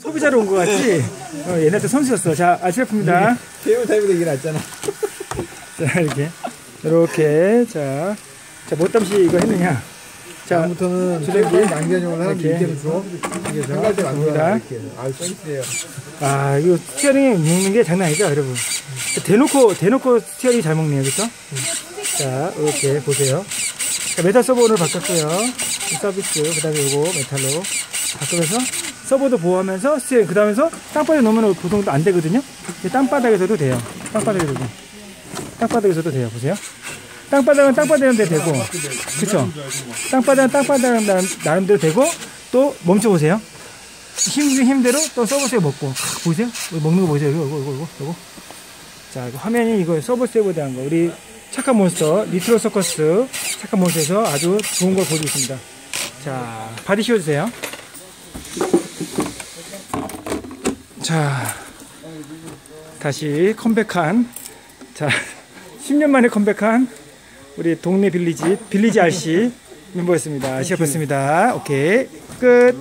소비자로 온 것 같지? 어, 얘네도 선수였어. 자, 아시아프입니다. 배우 타입보다 이게 낫잖아. 자, 이렇게. 이렇게. 자. 자, 못 담시 이거 했느냐? 자, 다음부터는 하는데 이렇게. 이렇게 줘. 이게 자, 한갈때 갑니다. 만들어 이렇게. 아, 센스예요. 아, 이거 스티어링 먹는 게 장난 아니죠, 여러분? 대놓고, 대놓고 스티어링 잘 먹네요, 그쵸? 자, 이렇게 보세요. 자, 메탈 서버 오늘 바꿨고요. 이 서비스, 그 다음에 이거 메탈로 바꾸면서 서버도 보호하면서 스티어링, 그 다음에서 땅바닥에 놓으면 보통 안 되거든요? 땅바닥에서도 돼요. 땅바닥에서도. 땅바닥에서도 돼요, 보세요. 땅바닥은 땅바닥인데 되고, 그쵸? 땅바닥은 땅바닥 나름대로 되고, 또 멈춰보세요. 힘, 힘대로 또 서버세이브 먹고. 여기 먹는 거 보이세요? 이거, 이거, 이거, 이거, 이거. 자, 이거 화면이 이거 서버세이브에 대한 거. 우리 착한 몬스터, 리트로 서커스 착한 몬스터에서 아주 좋은 걸 보여주고 있습니다. 자, 바디 씌워주세요. 자, 다시 컴백한, 자, 10년 만에 컴백한 우리 동네 빌리지, 빌리지 RC 멤버였습니다. 시작했습니다. 오케이. 끝.